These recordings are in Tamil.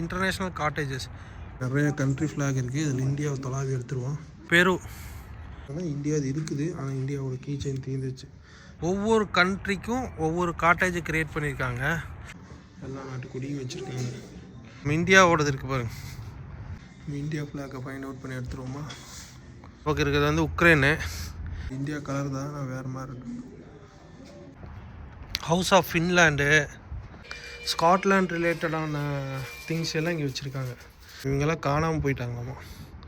இன்டர்நேஷ்னல் காட்டேஜஸ் நிறைய கண்ட்ரி ஃப்ளாக் இருக்குது இதில் இந்தியாவை தொலாவி எடுத்துருவோம். பெரு. ஆனால் இந்தியா இது இருக்குது. ஆனால் இந்தியாவோட கீ செயின் தீர்ந்துச்சு ஒவ்வொரு கண்ட்ரிக்கும் ஒவ்வொரு காட்டேஜ் கிரியேட் பண்ணியிருக்காங்க எல்லா நாட்டு கொடியும் வச்சுருக்காங்க. நம்ம இந்தியாவோடது இருக்கு பாருங்க. நம்ம இந்தியா ஃப்ளாக்கை ஃபைண்ட் அவுட் பண்ணி எடுத்துருவோமா? பக்கம் இருக்கிறது வந்து உக்ரைனு. இந்தியா கலர் தான் ஆனால் வேறு மாதிரி இருக்கு. ஹவுஸ் ஆஃப் ஃபின்லாண்டு ஸ்காட்லாண்ட் ரிலேட்டடான திங்ஸ் எல்லாம் இங்கே வச்சுருக்காங்க. இவங்கெல்லாம் காணாமல் போயிட்டாங்களாமா.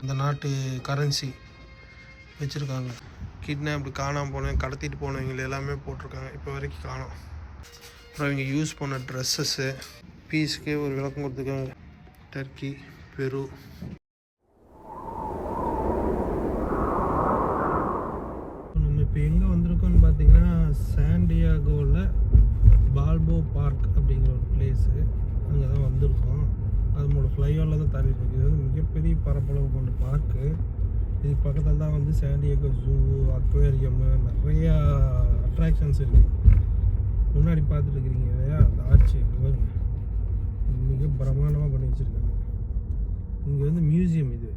இந்த நாட்டு கரன்சி வச்சுருக்காங்க. கிட்னாப் காணாமல் போனேன் கடத்திட்டு போனவங்க எல்லாமே போட்டிருக்காங்க. இப்போ வரைக்கும் காணோம். அப்புறம் இவங்க யூஸ் பண்ண ட்ரெஸ்ஸஸ்ஸு பீஸ்க்கே ஒரு விளக்கம் கொடுத்துருக்காங்க. டர்க்கி பெரு நம்ம இப்போ எங்கே வந்திருக்கோம்னு பார்த்தீங்கன்னா சாண்டியாகோவில் பால்போ பார்க் அப்படிங்கிற ஒரு பிளேஸு அங்கே தான் வந்திருக்கோம். அதனோட ஃப்ளைஓவில் தான் தள்ளி இருக்கு. இது வந்து மிகப்பெரிய பரப்பளவு கொண்ட பார்க்கு இது பக்கத்தில் தான் வந்து சாண்டியாகோ ஜூ அக்வேரியம்மு நிறையா அட்ராக்ஷன்ஸ் இருக்குது முன்னாடி பார்த்துட்ருக்கிறீங்க இல்லையா? அந்த ஆட்சி பாருங்க மிக பிரமாண்டமாக பண்ணி வச்சுருக்காங்க. இங்கே வந்து மியூசியம் இது.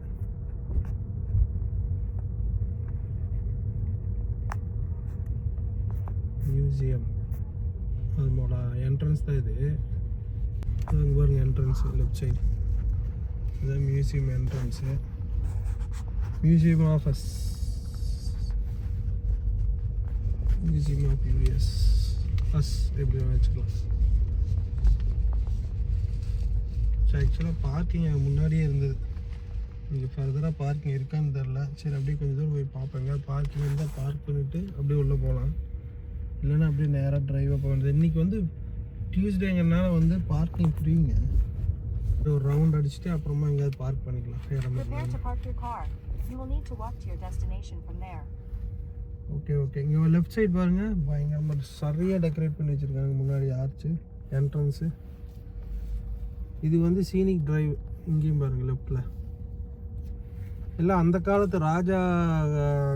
மியூசியம் அதனோட என்ட்ரன்ஸ் தான் இது. அங்கே பாருங்க என்ட்ரன்ஸ் லெஃப்ட் சைடு இதுதான் museum entrance museum of museum of US us எப்படி வேணா வச்சுக்கலாம். ஆக்சுவலாக பார்க்கிங் அங்கே முன்னாடியே இருந்தது. இங்கே ஃபர்தராக பார்க்கிங் இருக்கான்னு தெரில சரி அப்படியே கொஞ்சம் தூரம் போய் பார்ப்பேங்க பார்க்கிங் இருந்தால் பார்க் பண்ணிவிட்டு அப்படியே உள்ளே போகலாம். இல்லைன்னா அப்படியே நேராக டிரைவாக போக வேண்டியது. இன்றைக்கி வந்து டியூஸ்டேங்கிறனால வந்து பார்க்கிங் ஃப்ரீங்க ஒரு ரவுண்ட் அடிச்சுட்டு அப்புறமா எங்கேயாவது பார்க் பண்ணிக்கலாம். ஓகே ஓகே இங்கே லெஃப்ட் சைடு பாருங்கள் பயங்கரமாக சரியாக டெக்கரேட் பண்ணி வச்சுருக்காங்க முன்னாடி ஆர்ச்சு என்ட்ரன்ஸு இது வந்து சீனிக் டிரைவ் இங்கேயும் பாருங்கள் லெஃப்டில் இல்லை அந்த காலத்து ராஜா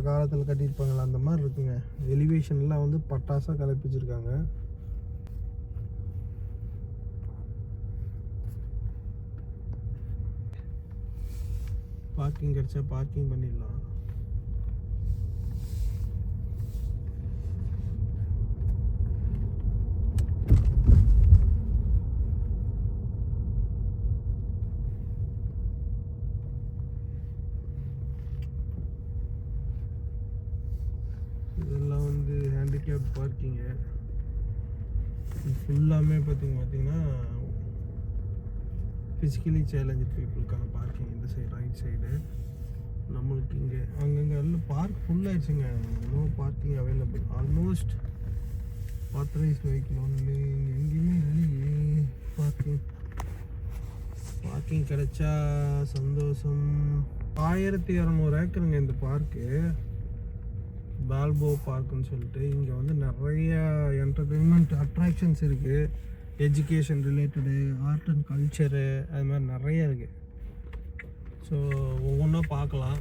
காலத்தில் கட்டியிருப்பாங்களா அந்த மாதிரி இருக்குங்க. எலிவேஷன்லாம் வந்து பட்டாசாக கலப்பிச்சிருக்காங்க. பார்க்கிங் கிடச்சா பார்க்கிங் பண்ணிடலாம் இதெல்லாம் வந்து ஹேண்டிகேப் பார்க்கிங்கு ஃபுல்லாமே பார்த்திங்க பார்த்தீங்கன்னா ஃபிசிக்கலி சேலஞ்சு பீப்புளுக்கான பார்க்கிங் இந்த சைடு ரைட் சைடு நம்மளுக்கு இங்கே அங்கங்கே எல்லாம் park ஃபுல்லாகிடுச்சுங்க no parking available almost authorise vehicle only எங்கேயுமே இல்லையே. பார்க்கிங் பார்க்கிங் கிடைச்சா சந்தோஷம். ஆயிரத்தி இரநூறு ஏக்கருங்க இந்த பார்க்கு பால்போ பார்க்குன்னு சொல்லிட்டு இங்கே வந்து நிறைய என்டர்டெயின்மெண்ட் அட்ராக்ஷன்ஸ் இருக்குது education related art and culture அது மாதிரி நிறைய இருக்குது ஸோ ஒவ்வொன்றா பார்க்கலாம்.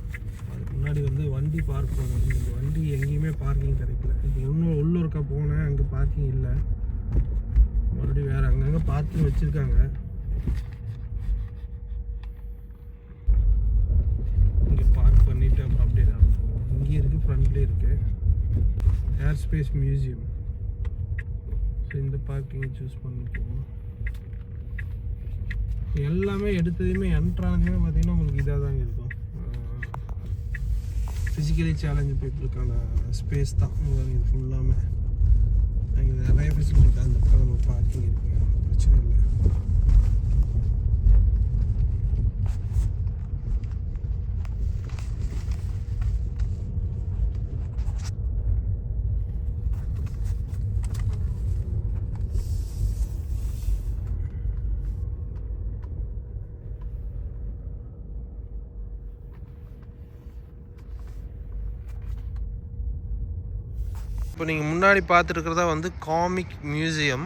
அதுக்கு முன்னாடி வந்து வண்டி பார்க் பண்ணணும் இந்த வண்டி எங்கேயுமே பார்க்கிங் கிடைக்கல. இப்போ இன்னும் உள்ளூருக்கா போனேன் அங்கே பார்க்கிங் இல்லை. மறுபடியும் வேறு அங்கங்கே பார்க்கிங் வச்சுருக்காங்க இங்கே பார்க் பண்ணிவிட்டு அப்புறம் அப்படியே தான் போவோம் இங்கே இருக்குது இருக்குது ஏர் ஸ்பேஸ் மியூசியம் ஸோ இந்த பார்க்கிங் சூஸ் பண்ணிப்போம் எல்லாமே எடுத்ததுமே என்ட்ரானதுமே பார்த்தீங்கன்னா உங்களுக்கு இதாக தாங்க இருக்கும். ஃபிசிக்கலி சேலஞ்சு பீப்புளுக்கான ஸ்பேஸ் தான். உங்களுக்கு இது ஃபுல்லாமே அங்கே நிறைய ஃபெசிலிட்டி அந்த பக்கம் நம்ம பார்க்கிங் இருக்குங்க பிரச்சனை இல்லை. இப்போ நீங்கள் முன்னாடி பார்த்துருக்கிறதா வந்து காமிக் மியூசியம்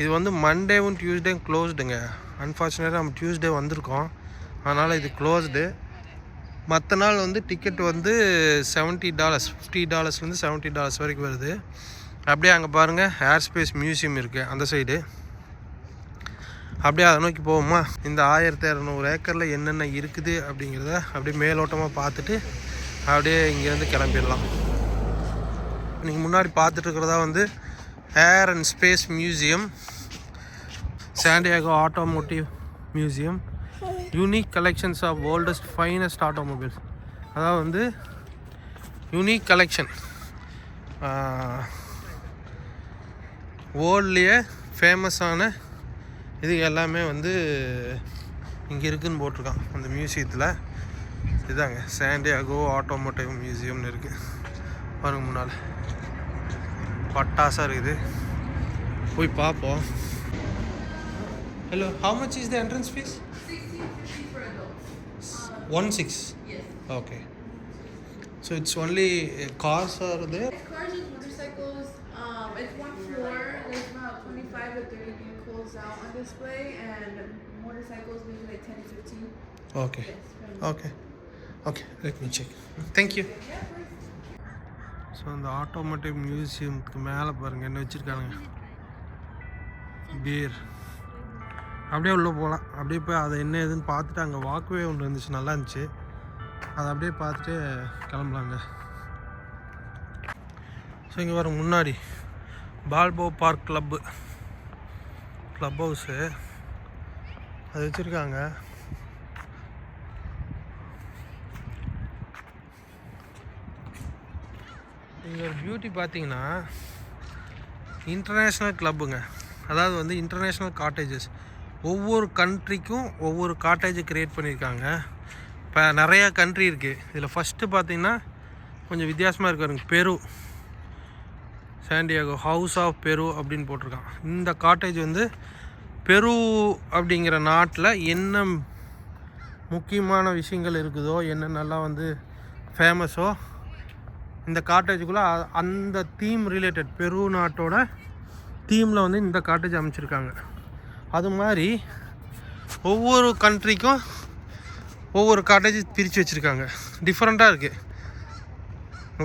இது வந்து மண்டேவும் டியூஸ்டேவும் க்ளோஸ்டுங்க அன்ஃபார்ச்சுனேட்டாக நம்ம டியூஸ்டே வந்திருக்கோம். அதனால் இது க்ளோஸ்டு மற்ற நாள் வந்து டிக்கெட் வந்து செவன்ட்டி டாலர்ஸ் ஃபிஃப்டி டாலர்ஸ்லேருந்து செவன்ட்டி டாலர்ஸ் வரைக்கும் வருது. அப்படியே அங்கே பாருங்கள் ஏர் ஸ்பேஸ் மியூசியம் இருக்குது அந்த சைடு அப்படியே அதை நோக்கி போவோமா? இந்த ஆயிரத்தி இரநூறு ஏக்கரில் என்னென்ன இருக்குது அப்படிங்கிறத அப்படியே மேலோட்டமாக பார்த்துட்டு அப்படியே இங்கேருந்து கிளம்பிடலாம். நீங்கள் முன்னாடி பார்த்துட்டு இருக்கிறதா வந்து air and space museum San Diego automotive museum unique collections of oldest finest automobiles அதாவது வந்து யூனிக் கலெக்ஷன் வேர்ல்ட்லேயே ஃபேமஸான இது எல்லாமே வந்து இங்கே இருக்குதுன்னு போட்டிருக்கான் அந்த மியூசியத்தில் இதாங்க சாண்டியாகோ ஆட்டோமோட்டிவ் மியூசியம்னு இருக்குது பாருங்க முன்னால். பட்டாசாக இருக்குது போய் பார்ப்போம் hello how much is the entrance fees one six okay so it's only cars are there Cars and motorcycles, um, it's one floor. There's about 25 to 30 vehicles out on display, and motorcycles maybe like 10 to 15. Okay Yes, right. Okay okay let me check thank you So அந்த ஆட்டோமேட்டிக் மியூசியம்க்கு மேலே பாருங்கள் என்ன வச்சுருக்காங்க பீர் அப்படியே உள்ளே போகலாம் அப்படியே போய் அதை என்ன ஏதுன்னு பார்த்துட்டு அங்கே வாக்குவே ஒன்று இருந்துச்சு. நல்லா இருந்துச்சு. அதை அப்படியே பார்த்துட்டு கிளம்பலாங்க. ஸோ இங்கே வர முன்னாடி Balboa park club club house அது வச்சுருக்காங்க. இங்கே ஒரு பியூட்டி பார்த்தீங்கன்னா இன்டர்நேஷ்னல் கிளப்புங்க அதாவது வந்து இன்டர்நேஷ்னல் காட்டேஜஸ் ஒவ்வொரு கண்ட்ரிக்கும் ஒவ்வொரு காட்டேஜ் க்ரியேட் பண்ணியிருக்காங்க. இப்போ நிறையா கண்ட்ரி இருக்குது இதில் ஃபஸ்ட்டு பார்த்தீங்கன்னா கொஞ்சம் வித்தியாசமாக இருக்காருங்க பெரு சாண்டியாகோ ஹவுஸ் ஆஃப் பெரு அப்படின்னு போட்டிருக்கான். இந்த காட்டேஜ் வந்து பெரு அப்படிங்கிற நாட்டில் என்ன முக்கியமான விஷயங்கள் இருக்குதோ என்னென்னலாம் வந்து ஃபேமஸோ இந்த காட்டேஜுக்குள்ளே அந்த தீம் ரிலேட்டட் பெரு நாட்டோட தீமில் வந்து இந்த காட்டேஜ் அமைச்சிருக்காங்க. அது மாதிரி ஒவ்வொரு கண்ட்ரிக்கும் ஒவ்வொரு காட்டேஜ் பிரித்து வச்சுருக்காங்க. டிஃப்ரெண்ட்டாக இருக்குது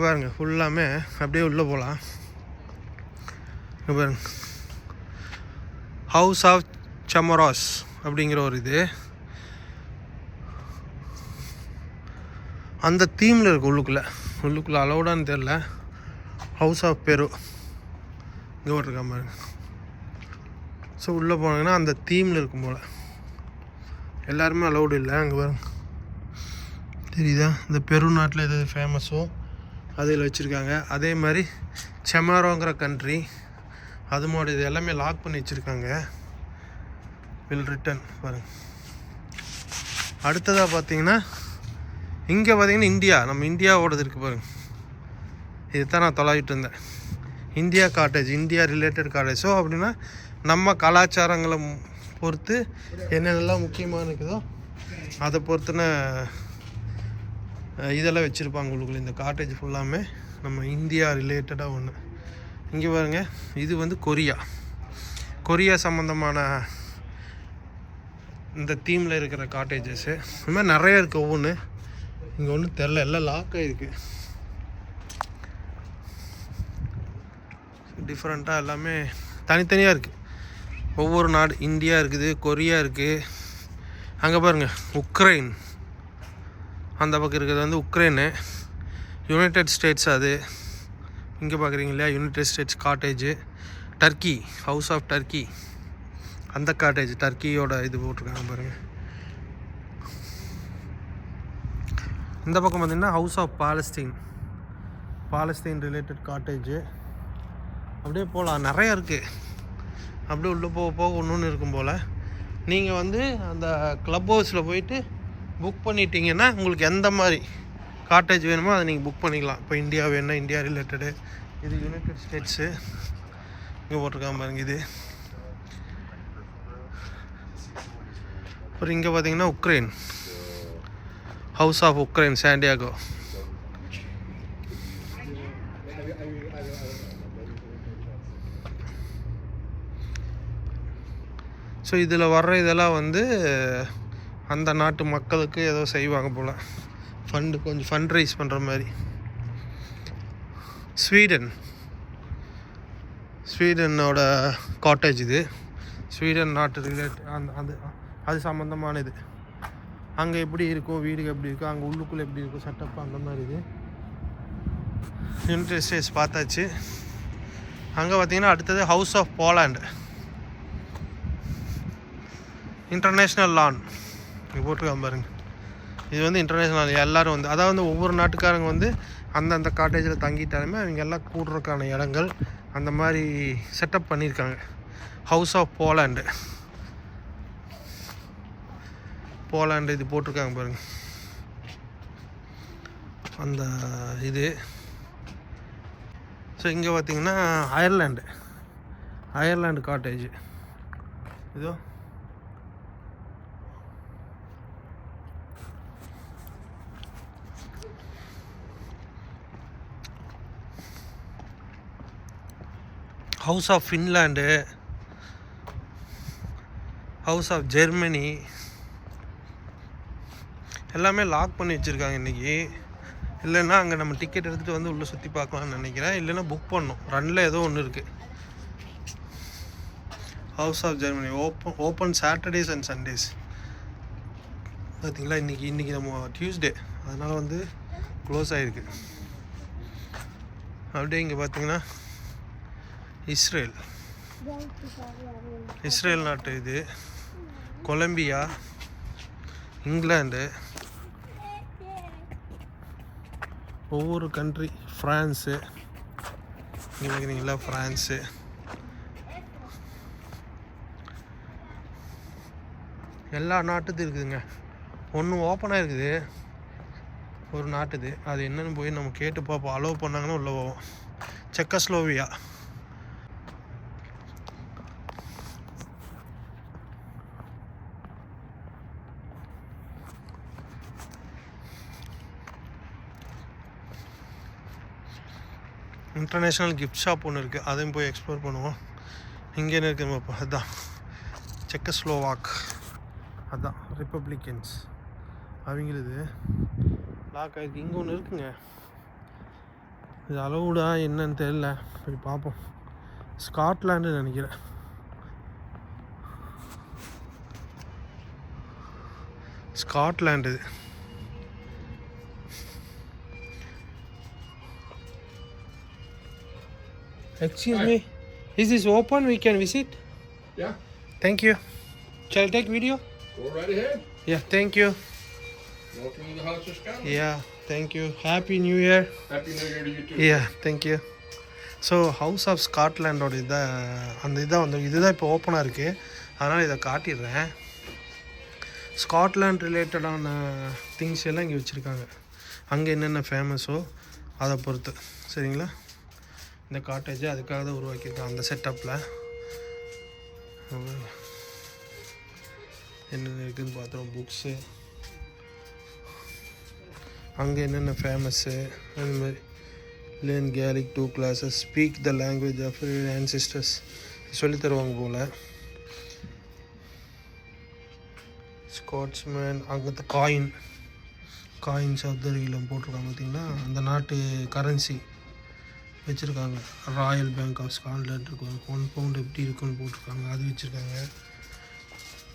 பாருங்க ஃபுல்லாமே அப்படியே உள்ளே போகலாம் பாருங்க. ஹவுஸ் ஆஃப் சமராஸ் அப்படிங்கிற ஒரு இது. அந்த தீமில் இருக்குது உள்ளுக்குள்ளே. உள்ளுக்குள்ளே அலௌடான்னு தெரில ஹவுஸ் ஆஃப் பெரு இங்கே போட்டிருக்கா பாருங்க. ஸோ உள்ளே போனாங்கன்னா அந்த தீமில் இருக்கும் போல். எல்லாருமே அலௌடு இல்லை அங்கே பாருங்க. தெரியுதா? இந்த பெரு நாட்டில் எது ஃபேமஸோ அதில் வச்சுருக்காங்க. அதே மாதிரி செமாரோங்கிற கண்ட்ரி அது மாதிரி இது எல்லாமே லாக் பண்ணி வச்சுருக்காங்க. வில் ரிட்டன் பாருங்க. அடுத்ததாக பார்த்தீங்கன்னா இங்கே பார்த்தீங்கன்னா இந்தியா நம்ம இந்தியாவோடது இருக்குது பாருங்க. இதுதான் நான் தொலைவிட்டு இருந்தேன். India cottage India related cottage so அப்படின்னா நம்ம கலாச்சாரங்களை பொறுத்து என்னென்னலாம் முக்கியமாக இருக்குதோ அதை பொறுத்துன இதெல்லாம் வச்சுருப்பாங்க உங்களுக்கு இந்த காட்டேஜ் ஃபுல்லாமே நம்ம இந்தியா ரிலேட்டடாக ஒன்று இங்கே பாருங்க இது வந்து கொரியா. கொரியா சம்மந்தமான இந்த தீமில் இருக்கிற காட்டேஜஸ்ஸு இந்த மாதிரி நிறைய இருக்குது ஒவ்வொன்று இங்கே ஒன்றும் தெரில எல்லாம் லாக் ஆகிருக்கு டிஃப்ரெண்ட்டாக எல்லாமே தனித்தனியாக இருக்குது ஒவ்வொரு நாடு இந்தியா இருக்குது கொரியா இருக்குது அங்கே பாருங்கள் உக்ரைன். அந்த பக்கம் இருக்கிறது வந்து உக்ரைனு. யுனைடெட் ஸ்டேட்ஸ் அது. இங்கே பார்க்குறீங்க இல்லையா? United States cottage Turkey house of Turkey அந்த காட்டேஜ் டர்க்கியோட இது போட்டிருக்காங்க பாருங்கள் இந்த பக்கம் பார்த்திங்கன்னா house of Palestine Palestine related cottage அப்படியே போகலாம். நிறைய இருக்குது அப்படியே உள்ளே போக போக ஒன்று ஒன்று இருக்கும் போல். நீங்கள் வந்து அந்த க்ளப் ஹவுஸில் போயிட்டு புக் பண்ணிட்டீங்கன்னா உங்களுக்கு எந்த மாதிரி காட்டேஜ் வேணுமோ அதை நீங்கள் புக் பண்ணிக்கலாம். இப்போ இந்தியா வேணும்னா இந்தியா ரிலேட்டடு இது யுனைடெட் ஸ்டேட்ஸு இங்கே போட்டிருக்காங்க பாருங்க இது. அப்புறம் இங்கே பார்த்தீங்கன்னா Ukraine house of Ukraine San Diego so இதில் வர்ற இதெல்லாம் வந்து அந்த நாட்டு மக்களுக்கு ஏதோ செய்வாங்க போல். ஃபண்டு கொஞ்சம் ஃபண்ட் ரைஸ் பண்ணுற மாதிரி. ஸ்வீடன் ஸ்வீடனோட காட்டேஜ் இது. ஸ்வீடன் நாட்டு ரிலேட் அந்த அது அது சம்மந்தமான இது அங்கே எப்படி இருக்கும் வீடு எப்படி இருக்கும் அங்கே உள்ளுக்குள்ளே எப்படி இருக்கும் செட்டப் அந்த மாதிரி இது. யுனைடெட் பார்த்தாச்சு. அங்கே பார்த்தீங்கன்னா அடுத்தது house of Poland international lawn இங்கே போட்டிருக்காங்க பாருங்க. இது வந்து இன்டர்நேஷ்னல் எல்லோரும் வந்து அதாவது வந்து ஒவ்வொரு நாட்டுக்காரங்க வந்து அந்தந்த காட்டேஜில் தங்கிட்டாலுமே அவங்க எல்லாம் கூடுறதுக்கான இடங்கள் அந்த மாதிரி செட்டப் பண்ணியிருக்காங்க. ஹவுஸ் ஆஃப் போலாண்டு போலாண்டு இது போட்டிருக்காங்க பாருங்க. அந்த இது. ஸோ இங்கே பார்த்தீங்கன்னா அயர்லாண்டு அயர்லாண்டு காட்டேஜ் இதோ. House of Finland house of Germany எல்லாமே லாக் பண்ணி வச்சுருக்காங்க இன்றைக்கி இல்லைன்னா அங்கே நம்ம டிக்கெட் எடுத்துகிட்டு வந்து உள்ளே சுற்றி பார்க்கலாம்னு நினைக்கிறேன். இல்லைன்னா புக் பண்ணோம் ரன்னில் ஏதோ ஒன்று இருக்குது house of Germany open open Saturdays and Sundays பார்த்தீங்களா இன்றைக்கி இன்றைக்கி நம்ம டியூஸ்டே அதனால் வந்து க்ளோஸ் ஆகிருக்கு அப்படியே இங்கே பார்த்தீங்கன்னா இஸ்ரேல். இஸ்ரேல் நாட்டு இது. கொலம்பியா. இங்கிலாந்து. ஒவ்வொரு கண்ட்ரி ஃப்ரான்ஸு நினைக்கிறீங்களா ஃப்ரான்ஸு எல்லா நாட்டுது இருக்குதுங்க. ஒன்று ஓப்பனாக இருக்குது ஒரு நாட்டுது. அது என்னென்னு போய் நம்ம கேட்டு பார்ப்போம். அலோவ் பண்ணாங்கன்னா உள்ளே போவோம். செக்கஸ்லோவியா. இன்டர்நேஷ்னல் கிஃப்ட் ஷாப் ஒன்று இருக்குது அதையும் போய் எக்ஸ்ப்ளோர் பண்ணுவோம். இங்கே என்ன இருக்குது நம்ம அதுதான் செக்கஸ்லோவாக். அதுதான் ரிப்பப்ளிக்கன்ஸ் அவங்களுது. லாக் ஆகிருக்கு இங்கே ஒன்று இருக்குங்க. இது அளவுடா என்னன்னு தெரியல. போய் பார்ப்போம். ஸ்காட்லாண்டு நினைக்கிறேன். ஸ்காட்லாண்டு. இது Excuse me, is this open? We can visit? Yeah, Thank you. Shall I take video? go right ahead. Yeah, thank you. Welcome to the House of Scotland. Yeah, thank you. Happy New Year. Happy New Year to you too. Yeah, thank you. So house of ஸ்காட்லாண்டோட இதை அந்த இதான் வந்து இதுதான் இப்போ ஓப்பனாக இருக்குது அதனால் இதை காட்டிடுறேன் ஸ்காட்லாண்ட் ரிலேட்டடான திங்ஸ் எல்லாம் இங்கே வச்சுருக்காங்க அங்கே என்னென்ன ஃபேமஸோ அதை பொறுத்து சரிங்களா இந்த காட்டேஜ் அதுக்காக தான் உருவாக்கியிருக்காங்க அந்த செட்டப்பில் என்னென்ன இருக்குதுன்னு பார்த்தோம் புக்ஸு அங்கே என்னென்ன ஃபேமஸ்ஸு அது மாதிரி. Learn Gaelic to classes speak the language of ancestors. சொல்லித் தருவாங்க போல். ஸ்காட்ஸ்மேன் அங்கே coin coins of the realm போட்டிருக்காங்க பார்த்திங்கன்னா அந்த நாட்டு கரன்சி வச்சுருக்காங்க. ராயல் பேங்க் ஆஃப் ஸ்காட்லாண்ட் இருக்கும். ஒன் பவுண்ட் எப்படி இருக்குன்னு போட்டிருக்காங்க. அது வச்சுருக்காங்க.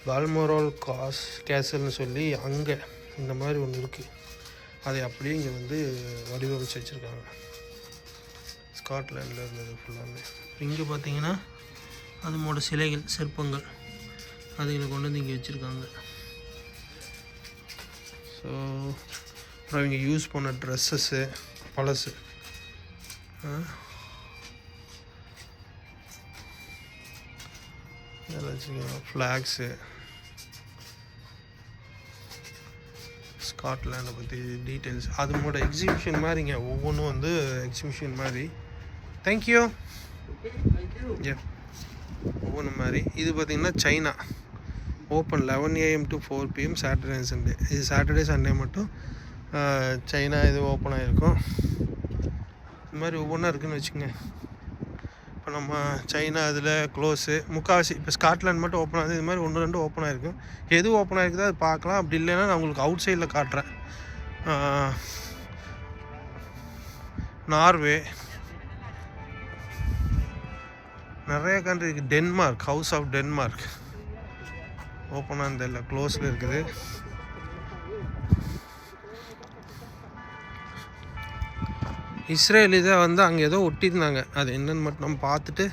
பால்மோரால் காஸ் கேசல்னு சொல்லி அங்கே இந்த மாதிரி ஒன்று இருக்குது அதை அப்படியே இங்கே வந்து வடிவமைச்சு வச்சுருக்காங்க. ஸ்காட்லாண்டில் இருந்தது ஃபுல்லாமே இங்கே பார்த்தீங்கன்னா அதனோட சிலைகள் சிற்பங்கள். அதுகளை கொண்டு வந்து இங்கே வச்சுருக்காங்க. ஸோ அப்புறம் இவங்க யூஸ் பண்ண ட்ரெஸ்ஸஸ்ஸு பழசு. இதெல்லாம் வச்சுருக்காங்க ஃப்ளாக்ஸு ஸ்காட்லாண்டை பற்றி டீட்டெயில்ஸ் அதனோட எக்ஸிபிஷன் மாதிரிங்க. ஒவ்வொன்றும் வந்து எக்ஸிபிஷன் மாதிரி. தேங்க்யூ ஏ ஒவ்வொன்று மாதிரி. இது பார்த்திங்கன்னா China open eleven AM to four PM Saturday and Sunday இது சாட்டர்டே சண்டே மட்டும் சைனா இது ஓப்பன் ஆகிருக்கும் இது மாதிரி ஒவ்வொன்றா இருக்குன்னு வச்சுக்கோங்க. இப்போ நம்ம சைனா இதில் க்ளோஸு முக்கால்வாசி இப்போ ஸ்காட்லாண்ட் மட்டும் ஓப்பன் ஆகுது. இது மாதிரி ஒன்று ரெண்டு ஓப்பன் ஆகிருக்கும் எது ஓப்பன் ஆகிருக்குதோ அது பார்க்கலாம். அப்படி இல்லைன்னா நான் உங்களுக்கு அவுட் சைடில் காட்டுறேன் நார்வே. நிறைய கண்ட்ரி இருக்குது டென்மார்க் ஹவுஸ் ஆஃப் டென்மார்க் ஓப்பனாக தெரியல க்ளோஸில் இருக்குது. இஸ்ரேல் இதை வந்து அங்கே ஏதோ ஒட்டியிருந்தாங்க. அது என்னன்னு மட்டும் நம்ம பார்த்துட்டு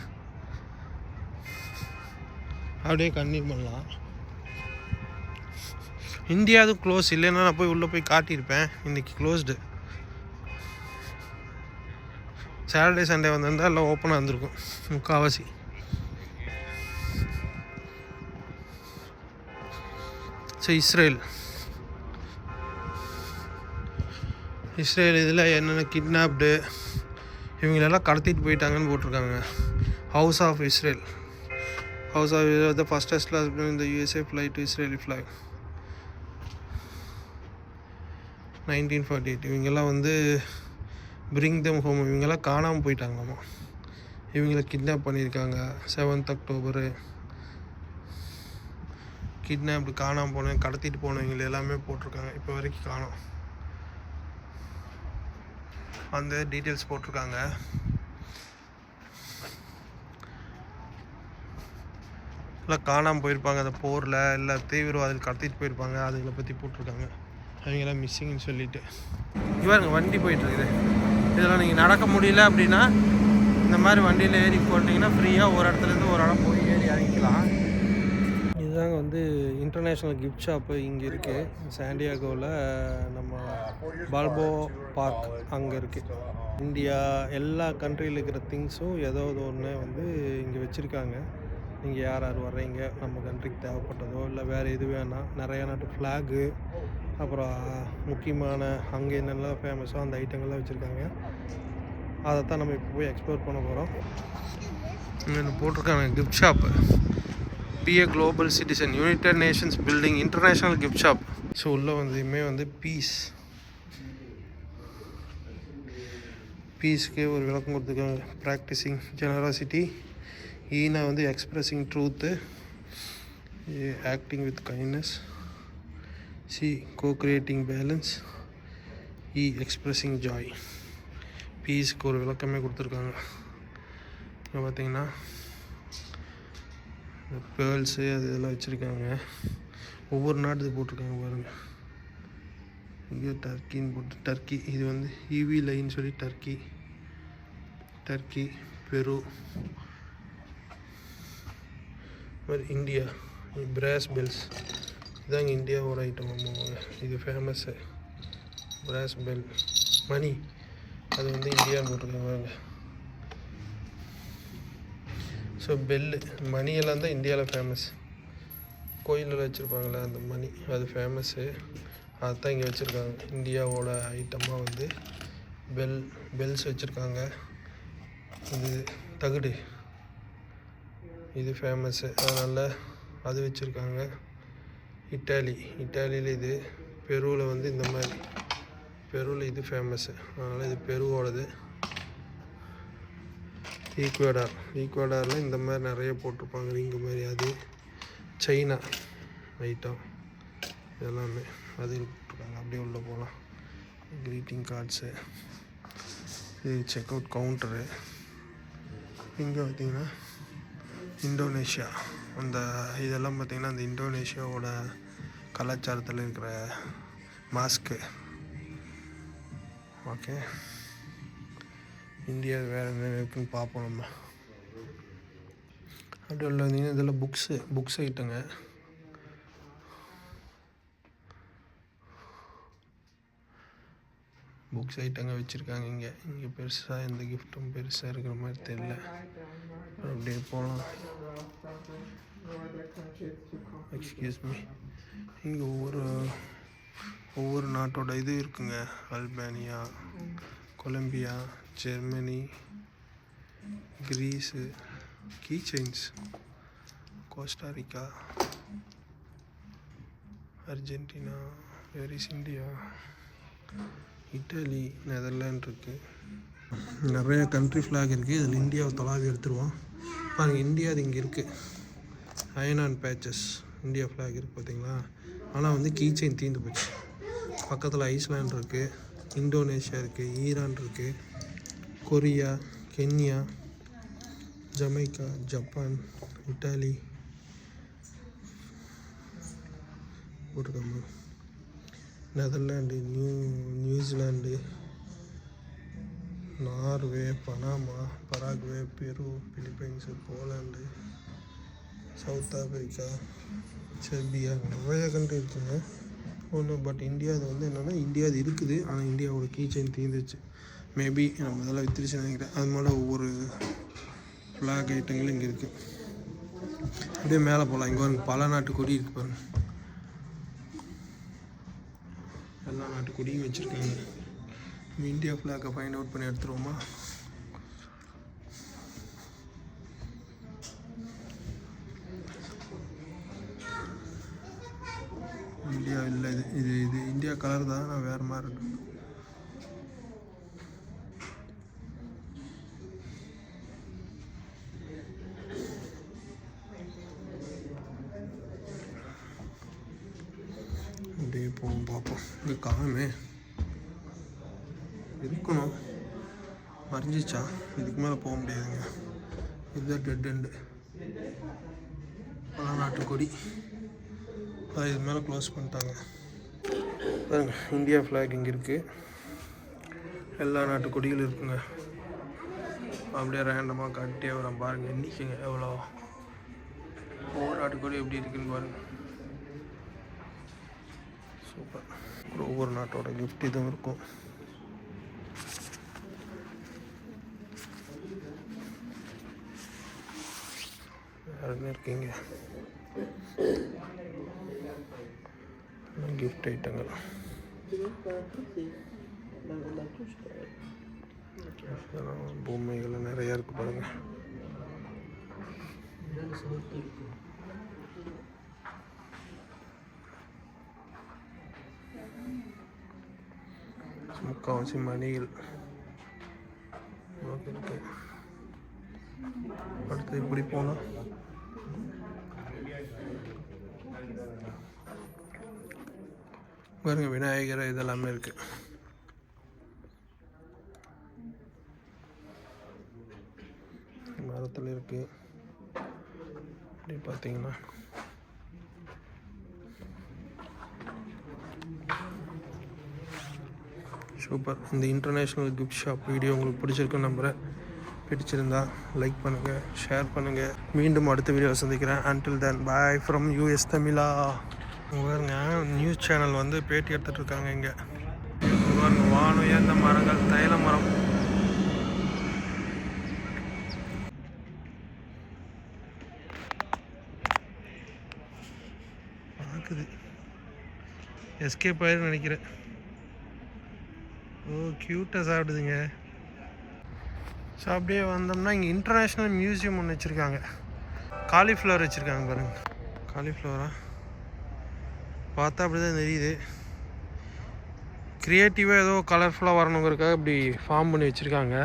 அப்படியே கன்னியூ பண்ணலாம். இந்தியாவது க்ளோஸ் இல்லைன்னா நான் போய் உள்ளே போய் காட்டியிருப்பேன். இன்றைக்கி க்ளோஸ்டு சாட்டர்டே சண்டே வந்திருந்தால் எல்லாம் ஓப்பனாக இருந்திருக்கும். முக்கால்வாசி ஸோ இஸ்ரேல். இஸ்ரேல் இதில் என்னென்ன கிட்னாப்டு இவங்களெல்லாம் கடத்திட்டு போயிட்டாங்கன்னு போட்டிருக்காங்க. House of Israel house of Israel the first class இந்த USA flight to Israeli flag nineteen forty eight இவங்கெல்லாம் வந்து பிரிங் தம் ஹோம் இவங்கெல்லாம் காணாமல் போயிட்டாங்களாமா இவங்கள கிட்னாப் பண்ணியிருக்காங்க. செவன்த் அக்டோபரு கிட்னாப் காணாமல் போனேன் கடத்திட்டு போனவங்க எல்லாமே போட்டிருக்காங்க. இப்போ வரைக்கும் காணோம். அந்த டீட்டெயில்ஸ் போட்டிருக்காங்க. இல்லை காணாமல் போயிருப்பாங்க அந்த போரில். இல்லை தீவிரவாதிகள் கடத்திட்டு போயிருப்பாங்க. அதுங்களை பற்றி போட்டிருக்காங்க. அவங்களாம் மிஸ்ஸிங்னு சொல்லிட்டு. இவருங்க வண்டி போயிட்டுருக்குது. இதெல்லாம் நீங்கள் நடக்க முடியல அப்படின்னா இந்த மாதிரி வண்டியில் ஏறி போட்டிங்கன்னா ஃப்ரீயாக ஒரு இடத்துலேருந்து ஒரு இடம் போய் ஏறி இறங்கிக்கலாம். இதுதாங்க வந்து இன்டர்நேஷ்னல் கிஃப்ட் ஷாப்பு இங்கே இருக்குது சாண்டியாகோவில் நம்ம பால்போ பார்க் அங்கே இருக்குது இந்தியா எல்லா கண்ட்ரியில் இருக்கிற திங்ஸும் ஏதோ ஒன்று வந்து இங்கே வச்சுருக்காங்க. நீங்கள் யார் யார் வர்றீங்க நம்ம கண்ட்ரிக்கு தேவைப்பட்டதோ இல்லை வேறு எது வேணாம் நிறையா நாட்டு ஃப்ளாகு அப்புறம் முக்கியமான அங்கே என்னெல்லாம் ஃபேமஸோ அந்த ஐட்டங்கள்லாம் வச்சுருக்காங்க. அதை தான் நம்ம இப்போ போய் எக்ஸ்ப்ளோர் பண்ண போகிறோம் இங்கே போட்டிருக்காங்க gift shop B A global citizen United Nations building international gift shop so உள்ளே வந்ததுமே வந்து பீஸ் பீஸ்க்கு ஒரு விளக்கம் கொடுத்துருக்காங்க. ப்ராக்டிஸிங் ஜெனராசிட்டி ஈனா வந்து expressing truth acting with kindness C co creating balance E expressing joy பீஸ்க்கு ஒரு விளக்கமே கொடுத்துருக்காங்க. இங்கே பார்த்தீங்கன்னா பேர்ல்ஸு அது இதெல்லாம் வச்சுருக்காங்க. ஒவ்வொரு நாட்டுக்கு போட்டிருக்காங்க பாருங்கள் இங்கே டர்க்கின்னு போட்டு டர்க்கி. இது வந்து ஈவி லைன்னு சொல்லி டர்க்கி. டர்க்கி பெரு. மாதிரி இந்தியா. பிராஸ் பெல்ஸ். இதாங்க இந்தியாவோட ஐட்டம் ஆமாங்க இது ஃபேமஸ்ஸு பிராஸ் பெல். மணி. அது வந்து இந்தியா போட்டிருக்காங்க ஸோ பெல்லு மணியெல்லாம் தான் இந்தியாவில் ஃபேமஸ் கோயிலில் வச்சுருப்பாங்களே அந்த மணி அது ஃபேமஸ்ஸு அதுதான் இங்கே வச்சுருக்காங்க. இந்தியாவோட ஐட்டமாக வந்து பெல் பெல்ஸ் வச்சுருக்காங்க. இது தகுடு. இது ஃபேமஸ்ஸு அதனால் அது வச்சுருக்காங்க. இட்டாலி. இட்டாலியில் இது பெருவில் வந்து இந்த மாதிரி. பெருவில் இது ஃபேமஸ்ஸு அதனால் இது பெருவோடது. ஈக்குவேடார் ஈக்குவேடாரில் இந்த மாதிரி நிறைய போட்டிருப்பாங்க. ரிங்கு மாதிரி. அது சைனா ஐட்டம். எல்லாமே அது போட்டிருக்காங்க. அப்படியே உள்ளே போகலாம். க்ரீட்டிங் கார்ட்ஸு இது செக் அவுட் கவுண்டரு இங்கே பார்த்தீங்கன்னா இந்தோனேஷியா. அந்த இதெல்லாம் பார்த்திங்கன்னா அந்த இந்தோனேஷியாவோட கலாச்சாரத்தில் இருக்கிற மாஸ்க்கு ஓகே இந்தியா வேறு என்னென்ன இருக்குன்னு பார்ப்போம் நம்ம. அப்படி உள்ள வந்தீங்கன்னா இதெல்லாம் புக்ஸு புக்ஸ் ஐட்டங்க புக்ஸ் ஐட்டங்க வச்சுருக்காங்க இங்கே. இங்கே பெருசாக எந்த கிஃப்ட்டும் பெருசாக இருக்கிற மாதிரி தெரியல. அப்படியே போகலாம் எக்ஸ்கியூஸ் மீ இங்கே ஒவ்வொரு ஒவ்வொரு நாட்டோட இது இருக்குங்க. Albania Colombia Germany Greece key chains Costa Rica Argentina வெரிஸ் India Italy Netherland இருக்குது நிறைய கண்ட்ரி ஃப்ளாக் இருக்குது இதில் இந்தியாவை தொலாவி எடுத்துருவோம். பாருங்கள் இந்தியா அது இங்கே இருக்குது அயன் பேச்சஸ் இந்தியா ஃப்ளாக் இருக்குது பார்த்தீங்களா ஆனால் வந்து கீச்சைன் தீர்ந்து போச்சு. பக்கத்தில் ஐஸ்லாண்ட் இருக்குது இந்தோனேஷியா இருக்குது ஈரான் இருக்குது Korea Kenya Jamaica Japan Italy போட்டுக்கோங்க Netherland new New Zealand Norway Panama Paraguay Peru Philippines Poland South Africa Serbia நிறைய கண்ட்ரி இருக்குங்க. ஒன்று பட் இந்தியா இது வந்து என்னென்னா இந்தியா இருக்குது. ஆனால் இந்தியாவோட கீச்சைன் தீர்ந்துச்சு மேபி நம்ம இதெல்லாம் வித்துருச்சு நினைக்கிறேன் அது மாதிரி ஒவ்வொரு ஃப்ளாக் ஐட்டங்களும் இங்கே இருக்குது அப்படியே மேலே போகலாம் இங்கே பாருங்க பல நாட்டு கொடி இருக்கு பாருங்க. எல்லா நாட்டு கொடியும் வச்சுருக்காங்க. இந்தியா ஃப்ளாகை ஃபைண்ட் அவுட் பண்ணி எடுத்துருவோமா? இந்தியா இல்லை இது இது இது இந்தியா கலர் தான் நான் வேறு மாதிரி இருக்கு. முடிஞ்சிச்சா இதுக்கு மேலே போக முடியாதுங்க. இதுதான் டெட் எண்டு பல நாட்டுக்கொடி அது இது மேலே க்ளோஸ் பண்ணிட்டாங்க. பாருங்க இந்தியா ஃப்ளாக் இங்கே இருக்குது எல்லா நாட்டு கொடிகளும் இருக்குங்க. அப்படியே ரேண்டமாக கட்டியே வரோம் பாருங்க எண்ணிக்கைங்க எவ்வளோ. ஒவ்வொரு நாட்டு கொடி எப்படி இருக்குன்னு பாருங்க. சூப்பர். ஒவ்வொரு நாட்டோட கிஃப்ட் இதுவும் இருக்கும். யாருமே இருக்கீங்க. கிஃப்ட் ஐட்டங்கள் பொம்மைகள் நிறையா இருக்கு பாருங்க. முக்கால்வாசி மணிகள். இருக்கு அடுத்து இப்படி போனால் பாருங்க விநாயகர் இதெல்லாமே இருக்கு. மரத்தில் இருக்கு. அப்படி பார்த்தீங்கன்னா சூப்பர். இந்த இன்டர்நேஷ்னல் கிஃப்ட் ஷாப் வீடியோ உங்களுக்கு பிடிச்சிருக்குன்னு நம்புகிறேன் பிடிச்சிருந்தா லைக் பண்ணுங்கள் ஷேர் பண்ணுங்கள் மீண்டும் அடுத்த வீடியோ சந்திக்கிறேன். Until then bye from US Tamizha பாருங்க நியூஸ் சேனல் வந்து பேட்டி எடுத்துகிட்டு இருக்காங்க இங்கே. இங்க பாருங்க மரங்கள் தைல மரம். பார்க்குது. எஸ்கேப் ஆயிரு நினைக்கிறேன். ஓ க்யூட்டாக சாப்பிடுதுங்க. ஸோ அப்படியே வந்தோம்னா இங்கே இன்டர்நேஷ்னல் மியூசியம் ஒன்று வச்சுருக்காங்க. காலிஃப்ளவர் வச்சுருக்காங்க பாருங்கள் காலிஃப்ளவரா பார்த்தா அப்படி தான் தெரியுது. க்ரியேட்டிவாக ஏதோ கலர்ஃபுல்லாக வரணுங்கிறக்காக இப்படி ஃபார்ம் பண்ணி வச்சுருக்காங்க.